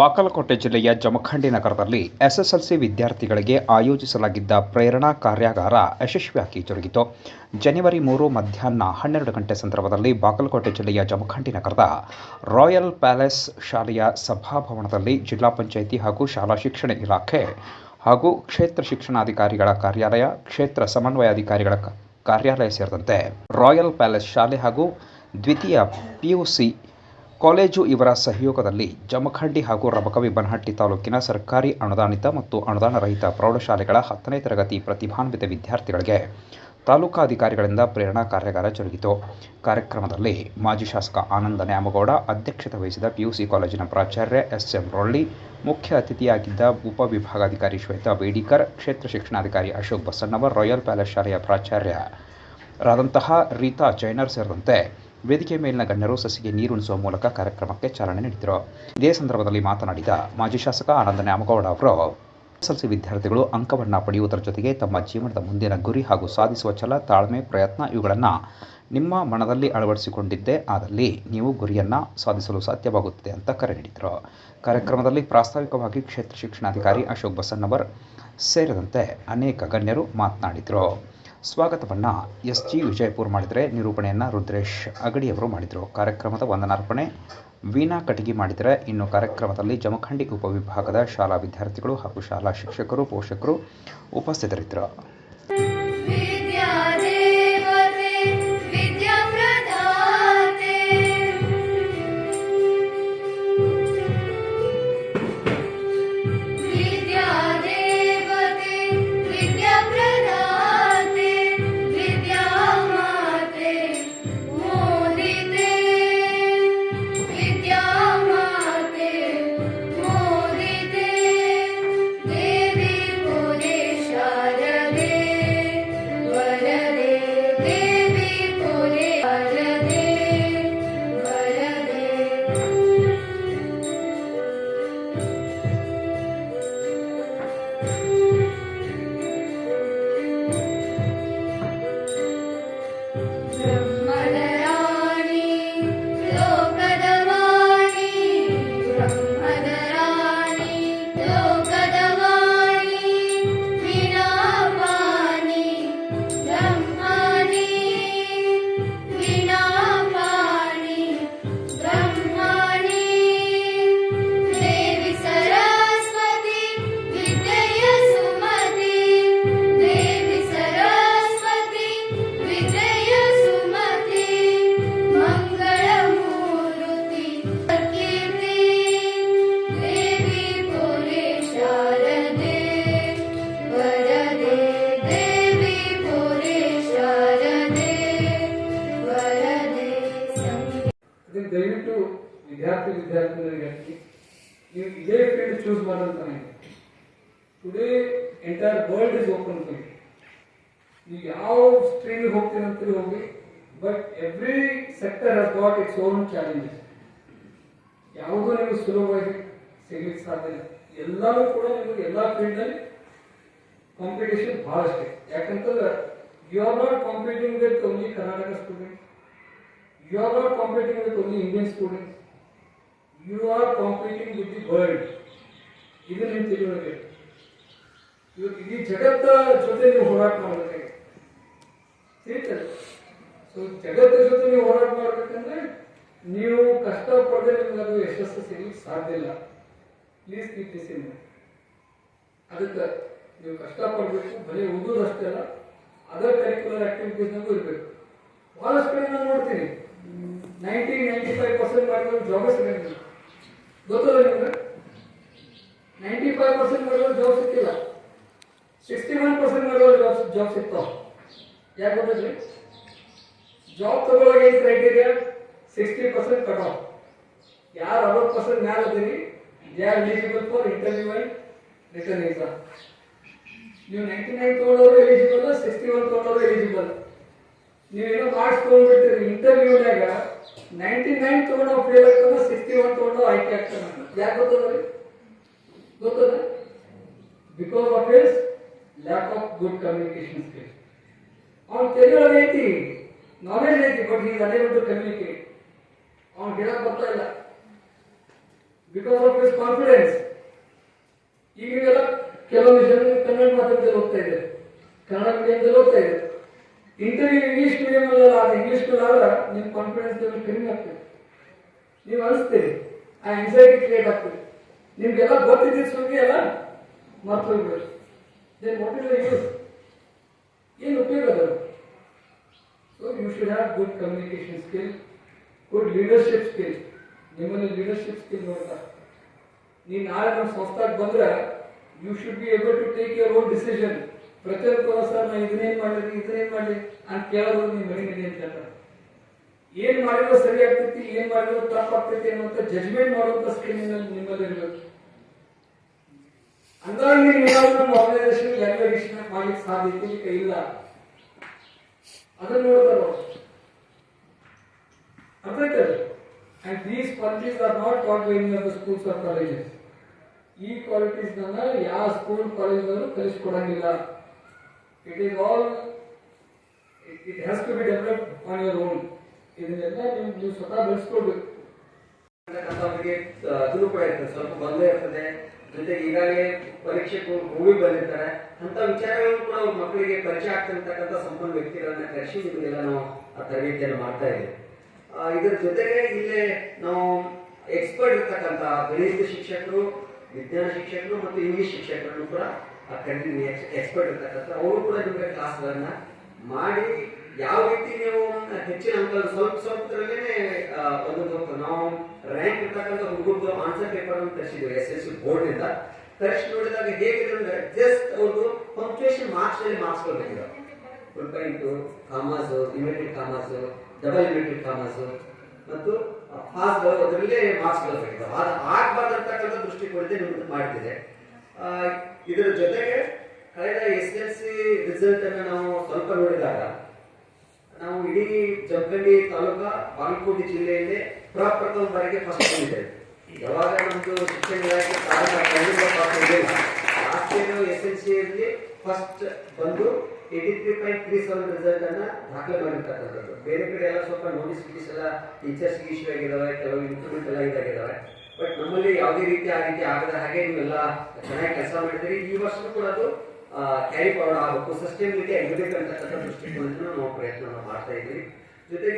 ಬಾಗಲಕೋಟೆ ಜಿಲ್ಲೆಯ ಜಮಖಂಡಿ ನಗರದಲ್ಲಿ ಎಸ್ಎಸ್ಎಲ್ಸಿ ವಿದ್ಯಾರ್ಥಿಗಳಿಗೆ ಆಯೋಜಿಸಲಾಗಿದ್ದ ಪ್ರೇರಣಾ ಕಾರ್ಯಾಗಾರ ಯಶಸ್ವಿಯಾಗಿ ಜರುಗಿತು. ಜನವರಿ ಮೂರು ಮಧ್ಯಾಹ್ನ ಹನ್ನೆರಡು ಗಂಟೆ ಸಂದರ್ಭದಲ್ಲಿ ಬಾಗಲಕೋಟೆ ಜಿಲ್ಲೆಯ ಜಮಖಂಡಿ ನಗರದ ರಾಯಲ್ ಪ್ಯಾಲೇಸ್ ಶಾಲೆಯ ಸಭಾಭವನದಲ್ಲಿ ಜಿಲ್ಲಾ ಪಂಚಾಯಿತಿ ಹಾಗೂ ಶಾಲಾ ಶಿಕ್ಷಣ ಇಲಾಖೆ ಹಾಗೂ ಕ್ಷೇತ್ರ ಶಿಕ್ಷಣಾಧಿಕಾರಿಗಳ ಕಾರ್ಯಾಲಯ, ಕ್ಷೇತ್ರ ಸಮನ್ವಯಾಧಿಕಾರಿಗಳ ಕಾರ್ಯಾಲಯ ಸೇರಿದಂತೆ ರಾಯಲ್ ಪ್ಯಾಲೇಸ್ ಶಾಲೆ ಹಾಗೂ ದ್ವಿತೀಯ ಪಿಯುಸಿ ಕಾಲೇಜು ಇವರ ಸಹಯೋಗದಲ್ಲಿ ಜಮಖಂಡಿ ಹಾಗೂ ರಬಕವಿ ಬನಹಟ್ಟಿ ತಾಲೂಕಿನ ಸರ್ಕಾರಿ ಅನುದಾನಿತ ಮತ್ತು ಅನುದಾನ ರಹಿತ ಪ್ರೌಢಶಾಲೆಗಳ ಹತ್ತನೇ ತರಗತಿ ಪ್ರತಿಭಾನ್ವಿತ ವಿದ್ಯಾರ್ಥಿಗಳಿಗೆ ತಾಲೂಕಾಧಿಕಾರಿಗಳಿಂದ ಪ್ರೇರಣಾ ಕಾರ್ಯಾಗಾರ ಜರುಗಿತು. ಕಾರ್ಯಕ್ರಮದಲ್ಲಿ ಮಾಜಿ ಶಾಸಕ ಆನಂದ ನ್ಯಾಮಗೌಡ, ಅಧ್ಯಕ್ಷತೆ ವಹಿಸಿದ ಪಿಯುಸಿ ಕಾಲೇಜಿನ ಪ್ರಾಚಾರ್ಯ ಎಸ್ ಎಂ ರೊಳ್ಳಿ, ಮುಖ್ಯ ಅತಿಥಿಯಾಗಿದ್ದ ಉಪವಿಭಾಗಾಧಿಕಾರಿ ಶ್ವೇತಾ ಬೇಡಿಕರ್, ಕ್ಷೇತ್ರ ಶಿಕ್ಷಣಾಧಿಕಾರಿ ಅಶೋಕ್ ಬಸಣ್ಣವರ್, ರಾಯಲ್ ಪ್ಯಾಲೇಸ್ ಶಾಲೆಯ ಪ್ರಾಚಾರ್ಯ ರಾದಂತಹ ರೀತಾ ಜೈನರ್ ಸೇರಿದಂತೆ ವೇದಿಕೆ ಮೇಲಿನ ಗಣ್ಯರು ಸಸಿಗೆ ನೀರುಣಿಸುವ ಮೂಲಕ ಕಾರ್ಯಕ್ರಮಕ್ಕೆ ಚಾಲನೆ ನೀಡಿದರು. ಇದೇ ಸಂದರ್ಭದಲ್ಲಿ ಮಾತನಾಡಿದ ಮಾಜಿ ಶಾಸಕ ಆನಂದ ನ್ಯಾಮಗೌಡ ಅವರು, ಎಸ್ಎಸ್ಎಲ್ಸಿ ವಿದ್ಯಾರ್ಥಿಗಳು ಅಂಕವನ್ನು ಪಡೆಯುವುದರ ಜೊತೆಗೆ ತಮ್ಮ ಜೀವನದ ಮುಂದಿನ ಗುರಿ ಹಾಗೂ ಸಾಧಿಸುವ ಛಲ, ತಾಳ್ಮೆ, ಪ್ರಯತ್ನ ಇವುಗಳನ್ನು ನಿಮ್ಮ ಮನದಲ್ಲಿ ಅಳವಡಿಸಿಕೊಂಡಿದ್ದೇ. ಆದಲ್ಲಿ ನೀವು ಗುರಿಯನ್ನು ಸಾಧಿಸಲು ಸಾಧ್ಯವಾಗುತ್ತದೆ ಅಂತ ಕರೆ ನೀಡಿದರು. ಕಾರ್ಯಕ್ರಮದಲ್ಲಿ ಪ್ರಾಸ್ತಾವಿಕವಾಗಿ ಕ್ಷೇತ್ರ ಶಿಕ್ಷಣಾಧಿಕಾರಿ ಅಶೋಕ್ ಬಸಣ್ಣವರ್ ಸೇರಿದಂತೆ ಅನೇಕ ಗಣ್ಯರು ಮಾತನಾಡಿದರು. ಸ್ವಾಗತವನ್ನು ಎಸ್ ಜಿ ವಿಜಯಪುರ್ ಮಾಡಿದರೆ ನಿರೂಪಣೆಯನ್ನು ರುದ್ರೇಶ್ ಅಗಡಿಯವರು ಮಾಡಿದರು. ಕಾರ್ಯಕ್ರಮದ ವಂದನಾರ್ಪಣೆ. ವೀಣಾ ಕಟಗಿ ಮಾಡಿದರೆ ಇನ್ನು ಕಾರ್ಯಕ್ರಮದಲ್ಲಿ ಜಮಖಂಡಿ ಉಪವಿಭಾಗದ ಶಾಲಾ ವಿದ್ಯಾರ್ಥಿಗಳು ಹಾಗೂ ಶಾಲಾ ಶಿಕ್ಷಕರು, ಪೋಷಕರು ಉಪಸ್ಥಿತರಿದ್ದರು. Yeah. ದಯವಿಟ್ಟು ವಿದ್ಯಾರ್ಥಿ ವಿದ್ಯಾರ್ಥಿನಿಯರಿಗೆ ನೀವು ಇದೇ field choose ಮಾಡೋಂತಾನೆ today entire world is open field ನೀವು ಯಾವ ಸ್ಟ್ರೀಮ್ಗೆ ಹೋಗ್ತೀರಂತೀರಿ ಹೋಗಿ but every sector has got its own challenges ಯಾವುದೂ ನಿಮಗೆ ಸುಲಭವಾಗಿ ಸಿಗ್ಲಿಕ್ಕೆ ಸಾಧ್ಯ ಇಲ್ಲ. ಎಲ್ಲರೂ ಕೂಡ ನಿಮಗೆ ಎಲ್ಲ ಫೀಲ್ಡಲ್ಲಿ ಕಾಂಪಿಟೇಷನ್ ಬಹಳಷ್ಟೇ. ಯಾಕಂತಂದ್ರೆ you are not competing with only Karnataka student You are not competing with only Indian students. You are competing with the world. ನಿಮ್ಮ ತಿಳುವಳಿಕೆ ಇವಾಗ ಇಡೀ ಜಗತ್ತ ಜೊತೆ ನೀವು ಹೋರಾಟ ಮಾಡಬೇಕಾಗಿದೆ ತಿಳಿತದೆ ಸೊ ಜಗತ್ತಿನ ಜೊತೆ ನೀವು ಹೋರಾಟ ಮಾಡ್ಬೇಕಂದ್ರೆ, ನೀವು ಕಷ್ಟಪಡದೆ ನಿಮ್ಗೆ ಅದು ಯಶಸ್ಸು ಸಿಗ್ಲಿಕ್ಕೆ ಸಾಧ್ಯ ಇಲ್ಲ. ಪ್ಲೀಸ್ ಕೀಪ್ ದಿಸ್ ಇನ್ ಅದಕ್ಕೆ ನೀವು ಕಷ್ಟಪಡಬೇಕು ಬರೀ ಓದೋದಷ್ಟೇ ಅಲ್ಲ ಅದರ್ ಕರಿಕ್ಯುಲರ್ ಆಕ್ಟಿವಿಟೀಸ್ನಾಗೂ ಇರಬೇಕು. ಬಹಳಷ್ಟು ಕಡೆ ನಾನು ನೋಡ್ತೀನಿ ನೈಂಟಿ ನೈಂಟಿ ಫೈವ್ ಪರ್ಸೆಂಟ್ ಮಾಡಿದ್ರು ಜಾಬೇ ಸಿಗಂಗಿಲ್ಲ ಗೊತ್ತಲ್ಲ ನಿಮ್ಗೆ? ನೈಂಟಿ ಫೈವ್ ಪರ್ಸೆಂಟ್ ಮಾಡಿದ್ರು ಜಾಬ್ ಸಿಕ್ಕಿಲ್ಲ. ಸಿಕ್ಸ್ಟಿ ಒನ್ ಪರ್ಸೆಂಟ್ ಮಾಡಿದ್ರು ಜಾಬ್ ಜಾಬ್ ಸಿಗ್ತಾವ ಯಾಕೆ ಗೊತ್ತಿದ್ರಿ ಜಾಬ್ ತಗೊಳ್ಳೋಕೆ ಏನು criteria sixty percent cut off ಯಾರು ಅರವತ್ತು ಪರ್ಸೆಂಟ್ ಮ್ಯಾಲ ಅದೀರಿ they eligible for interview and written exam ನೀವು ನೈಂಟಿ ನೈನ್ ತೊಗೊಂಡವರು ಎಲಿಜಿಬಲ್ ಸಿಕ್ಸ್ಟಿ ಒನ್ ತೊಗೊಂಡವರು ಎಲಿಜಿಬಲ್ ನೀವೇನೋ ಮಾರ್ಕ್ಸ್ ತೊಗೊಂಡ್ಬಿಡ್ತೀರಿ ಇಂಟರ್ವ್ಯೂನಾಗ ನೈಂಟಿ ನೈನ್ ತೊಗೊಂಡು ಫೇಲ್ ಆಗ್ತಾನೆ ಸಿಕ್ಸ್ಟಿ ಒನ್ ತೊಗೊಂಡು ಆಯ್ಕೆ ಆಗ್ತಾನೆ ಯಾಕೆ ಗೊತ್ತದ್ರಿ ಗೊತ್ತದ? Because of his lack of good communication skills ಅವ್ನ ತೆಗೆಯೋದು ಐತಿ ನಾಲೆಜ್ ಐತಿ ಬಟ್ ಈಗ ಅದೇ ಟು ಕಮ್ಯುನಿಕೇಟ್ ಅವ್ನು ಹೇಳಕ್ ಬರ್ತಾ ಇಲ್ಲ. ಬಿಕಾಸ್ ಆಫ್ ಹಿಸ್ ಕಾನ್ಫಿಡೆನ್ಸ್ ಈಗ ನೀವೆಲ್ಲ ಕೆಲವೊಂದು ಜನ ಕನ್ನಡ ಮಾಧ್ಯಮದಲ್ಲಿ ಓದ್ತಾ ಇದ್ದಾರೆ. ಕನ್ನಡ ಮೀಡಿಯಂದಲ್ಲಿ ಓದ್ತಾ ಇದ್ದಾರೆ. ಇಂಟರ್ವ್ಯೂ ಇಂಗ್ಲಿಷ್ ಮೀಡಿಯಂ ಅಲ್ಲ ಅದು ಇಂಗ್ಲಿಷ್ ಆದ್ರೆ ನಿಮ್ಮ ಕಾನ್ಫಿಡೆನ್ಸ್ ಲೆವೆಲ್ ಕಡಿಮೆ ಆಗ್ತದೆ ನೀವು ಅನಿಸ್ತೀರಿ, ಆ ಆಂಗ್ಸೈಟಿ ಕ್ರಿಯೇಟ್ ಆಗ್ತದೆ ನಿಮ್ಗೆಲ್ಲ ಗೊತ್ತಿದ್ದ ಸುದ್ದಿ ಎಲ್ಲ ಮರ್ತೋಗ್ಬೇಕು ದೆನ್ ಏನು ಉಪಯೋಗ ಅದು? So you should have good communication skill good leadership skill ನಿಮ್ಮಲ್ಲಿ ಲೀಡರ್ಶಿಪ್ ಸ್ಕಿಲ್ ನೋಡ್ತಾ ನೀನು ನಾಳೆ ನಮ್ಮ ಸಂಸ್ಥೆಗೆ ಬಂದ್ರೆ you should be able to take your own decision ಪ್ರತಿಯೊಬ್ಬ ಸರ್ ನಾ ಇದನ್ನೇನ್ ಮಾಡಲಿ ಇದನ್ನೇನ್ ಮಾಡಲಿ ಅಂತ ಕೇಳೋದು ನೀವು ಮರಿನಿದೆ ಅಂತ ಹೇಳ್ತಾರೆ. ಏನ್ ಮಾಡಿದ್ರು ಸರಿ ಆಗ್ತೈತಿ ಏನ್ ಮಾಡಿದ್ರು ತಪ್ಪಾಗ್ತೈತಿ ಅನ್ನುವಂತ ಜಜ್ಮೆಂಟ್ ಮಾಡುವಂತ ಸ್ಕಿಲ್ ನಿಮ್ಮಲ್ಲಿ ಇರಬೇಕು. ಹಂಗಾಗಿ ನೀವು ಏನಾದ್ರು ನಮ್ಮ ಆರ್ಗನೈಸೇಷನ್ ಲ್ಯಾಂಗ್ವೇಜ್ ಮಾಡ್ಲಿಕ್ಕೆ ಸಾಧ್ಯತೆ ಇಲ್ಲ. ಅದನ್ನ ನೋಡ್ತಾರ ಅವ್ರು. ಅರ್ಥ ಆಯ್ತಲ್ಲ and these qualities are not taught by any the schools or colleges ಈ ಕ್ವಾಲಿಟೀಸ್ ನನ್ನ ಯಾವ school college ಕಲಿಸ್ಕೊಡಂಗಿಲ್ಲ. It is all it has to be develop on your own ಇದನ್ನೆಲ್ಲ ನೀವು ಸ್ವತಃ ಬೆಳೆಸ್ಕೊಳ್ಬೇಕು. ಅವರಿಗೆ ಅದು ಕೂಡ ಇರ್ತದೆ, ಸ್ವಲ್ಪ ಬಂದೇ ಇರ್ತದೆ. ಜೊತೆಗೆ ಈಗಾಗಲೇ ಪರೀಕ್ಷೆಗೆ ಹೋಗಿ ಬಂದಿರ್ತಾರೆ. ಅಂತ ವಿಚಾರಗಳು ಕೂಡ ಅವ್ರ ಮಕ್ಕಳಿಗೆ ಪರಿಚಯ ಆಗ್ತಿರ್ತಕ್ಕಂಥ ಸಂಪೂರ್ಣ ವ್ಯಕ್ತಿಗಳನ್ನ ಕರೆಸಿ, ನಿಮಗೆಲ್ಲ ನಾವು ಆ ತರಬೇತಿಯನ್ನು ಮಾಡ್ತಾ ಇದ್ದೀವಿ. ಇದ್ರ ಜೊತೆಗೆ ಇಲ್ಲೇ ನಾವು ಎಕ್ಸ್ಪರ್ಟ್ ಇರ್ತಕ್ಕಂಥ ಗಣಿತ ಶಿಕ್ಷಕರು, ವಿಜ್ಞಾನ ಶಿಕ್ಷಕರು ಮತ್ತು ಇಂಗ್ಲಿಷ್ ಶಿಕ್ಷಕರನ್ನು ಕೂಡ ಕರೀತೀವಿ ಎಕ್ಸ್ಪರ್ಟ್ ಇರ್ತಕ್ಕಂಥ ಅವರು ಕೂಡ ನಿಮಗೆ ಕ್ಲಾಸ್ಗಳನ್ನ ಮಾಡಿ ಯಾವ ರೀತಿ ನೀವು ಹೆಚ್ಚಿನ ಅಂಕ ಸ್ವಲ್ಪ ಸ್ವಲ್ಪದ್ರಲ್ಲೇ ಒಂದೊಂದು ನಾವು ರ್ಯಾಂಕ್ ಇರ್ತಕ್ಕಂಥ ಹುಡುಗರು ಆನ್ಸರ್ ಪೇಪರ್ ಅನ್ನು ತರಿಸಿದ್ವಿ ಎಸ್ ಎಸ್ ಸಿ ಬೋರ್ಡ್ನಿಂದ ತರಿಸಿ ನೋಡಿದಾಗ ಹೇಗಿದೆ ಅಂದ್ರೆ ಜಸ್ಟ್ ಅವ್ರದ್ದು ಪಂಕ್ಚುಯೇಷನ್ ಮಾರ್ಕ್ಸ್ನಲ್ಲಿ marks full point commerce ಇಮಿಟೆಡ್ commerce double ಇಮಿಟೆಡ್ commerce ಮತ್ತು ಪಾಸ್ಗಳು ಅದರಲ್ಲೇ ಮಾರ್ಕ್ಸ್ ಬರಬೇಕಿದೆ ಅದು ಆಗ್ಬಾರ್ದಂತಕ್ಕಂಥ ದೃಷ್ಟಿಕೋನದಿಂದ ನಿಮ್ಗೆ ಮಾಡ್ತಿದೆ ಇದರ ಜೊತೆಗೆ ಕಳೆದ ಎಸ್ ಎಲ್ ಸಿ ರಿಸಲ್ಟ್ ಅನ್ನು ನಾವು ಸ್ವಲ್ಪ ನೋಡಿದಾಗ, ನಾವು ಇಡೀ ಜಮಖಂಡಿ ತಾಲೂಕಾ ಬಾಗಲಕೋಟೆ ಜಿಲ್ಲೆಯಲ್ಲಿ ಪ್ರಪ್ರಥಮ ಬಾರಿಗೆ ಫಸ್ಟ್ ಬಂದಿದ್ದೇವೆ ಯಾವಾಗ ನಮ್ದು ಶಿಕ್ಷಣ ಇಲಾಖೆ ಲಾಸ್ಟ್ ಎಸ್ ಎಲ್ ಸಿಯಲ್ಲಿ ಫಸ್ಟ್ ಬಂದು eighty three point three seven result ಅನ್ನ ದಾಖಲೆ ಮಾಡಿರ್ತಕ್ಕಂಥದ್ದು. ಬೇರೆ ಕಡೆ ಎಲ್ಲ ಸ್ವಲ್ಪ ನೋಟಿಸ್ ಎಲ್ಲ ಟೀಚರ್ಸ್ ಇಶ್ಯೂ ಆಗಿದಾವೆ, ಕೆಲವು ಇಂಪ್ರೂವ್ಮೆಂಟ್ ಎಲ್ಲ ಇದಾಗಿದ್ದಾವೆ ಬಟ್ ನಮ್ಮಲ್ಲಿ ಯಾವುದೇ ರೀತಿ ಆ ರೀತಿ ಆಗದ ಹಾಗೆ ನೀವೆಲ್ಲ ಚೆನ್ನಾಗಿ ಕೆಲಸ ಮಾಡಿದ್ರಿ ಈ ವರ್ಷ ಕೂಡ ಅದು ಕ್ಯಾರಿ ಫಾರ್ವರ್ಡ್ ಆಗಬೇಕು. ಸಸ್ಟೈನಬಿಲಿಟಿ ಆಗಿರ್ಬೇಕು ಅಂತಕ್ಕಂಥ ದೃಷ್ಟಿಕೋನದಿಂದ ನಾವು ಪ್ರಯತ್ನ ಮಾಡ್ತಾ ಇದ್ದೀವಿ. ಜೊತೆಗೆ